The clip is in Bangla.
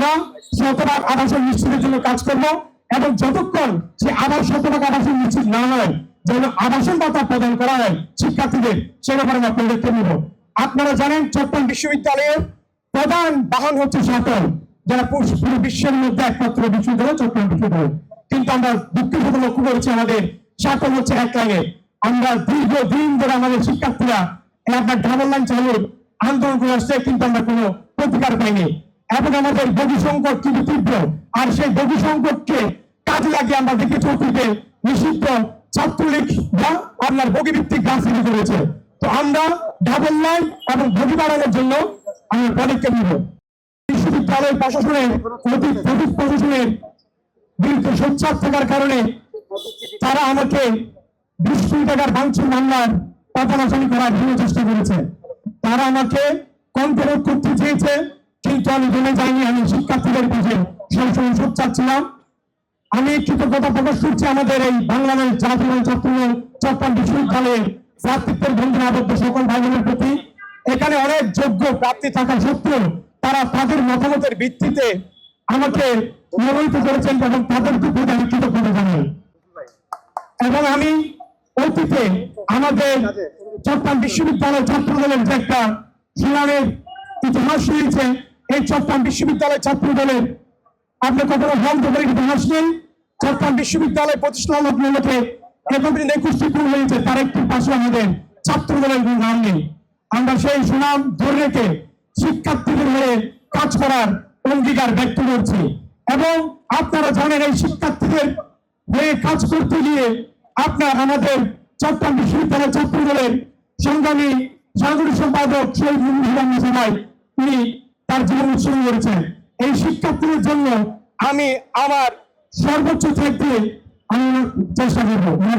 আমরা শতভাগ আবাসন নিশ্চিতের জন্য কাজ করব এবং যতক্ষণ যে আবার শতভাগ আবাসন নিশ্চিত না হয়, যেন আবাসন ভাতা প্রদান করা হয়, শিক্ষার্থীদের সে আমরা পদক্ষেপ নেব। আপনারা জানেন চট্টগ্রাম বিশ্ববিদ্যালয়ের প্রধান বাহন হচ্ছে শাটল যারা পুরো বিশ্বের মধ্যে একমাত্র বিশ্ববিদ্যালয় চট্টগ্রাম বিশ্ববিদ্যালয়। কিন্তু আমরা দুঃখের সাথে লক্ষ্য করেছি আমাদের শাটল হচ্ছে এক লাইনে। আমরা দীর্ঘ দিন ধরে আমাদের শিক্ষার্থীরা আপনার ডাবল লাইন চালুর আন্দোলন করে আসছে, কিন্তু আমরা কোনো প্রতিকার পাইনি। এবং আমাদের বগি সংকট কিন্তু তীব্র, আর সেই বগি সংকটকে কাজে লাগিয়ে আমরা দেখেছি অতীতে নিষিদ্ধ ছাত্রলীগ বা আপনার বগি ভিত্তিক রাজনীতি করেছে। তো আমরা ডাবল লাইন এবং বগি বাড়ানোর জন্য আমরা পদক্ষেপ নিব। বিশ্ববিদ্যালয় প্রশাসনের অতি অধিক প্রশাসনের বিরুদ্ধে সোচ্চার থাকার কারণে তারা আমাকে বিশ কোটি টাকার ভাঙচুর মামলার পাতানাশানি করার জন্য চেষ্টা করেছে। তারা আমাকে কণ্ঠরোধ করতে চেয়েছে। কিন্তু আমি জেনে যাইনি আমি শিক্ষার্থীদের কাছে সবসময় সোচ্চার ছিলাম আমি কৃতজ্ঞতা প্রকাশ করছি আমাদের এই বাংলাদেশ জাতীয় ছাত্র চট্টগ্রাম বিশ্ববিদ্যালয়ের প্রার্থিত্বের বন্ধনে আবদ্ধ সকল ভাই বোনের প্রতি। এখানে অনেক যোগ্য প্রার্থী থাকা সত্ত্বেও তারা তাদের মতামতের ভিত্তিতে আমাকে মনোনীত করেছেন এবং তাদের প্রতি আমি কৃতজ্ঞতা জানাই। এবং আমি অতীতে আমাদের চট্টগ্রাম বিশ্ববিদ্যালয় ছাত্রদলের যে একটা শিলানের ইতিহাস রয়েছে এই চট্টগ্রাম বিশ্ববিদ্যালয় ছাত্রদলের আপনি কখনো বলতে পারেন ইতিহাস নেই চট্টগ্রাম বিশ্ববিদ্যালয় প্রতিষ্ঠান লগ্নকে একদিন একুশটি হয়েছে, তার একটি পাশে আমাদের ছাত্রদলের কোনো নাম নেই। আমরা সেই সুনাম ধরে রেখে শিক্ষার্থীদের হয়ে কাজ করার অঙ্গীকার ব্যক্ত করছি। এবং আপনারা জানেন এই শিক্ষার্থীদের হয়ে কাজ করতে গিয়ে আপনার আমাদের চট্টগ্রাম বিশ্ববিদ্যালয় ছাত্রদলের সংগ্রামী সাংগঠনিক সম্পাদক শহীদ মুজিবুর তিনি তার জীবন উৎসর্গ করেছে। এই শিক্ষার্থীদের জন্য আমি আমার সর্বোচ্চ থাকতে আমি চেষ্টা করব। আমার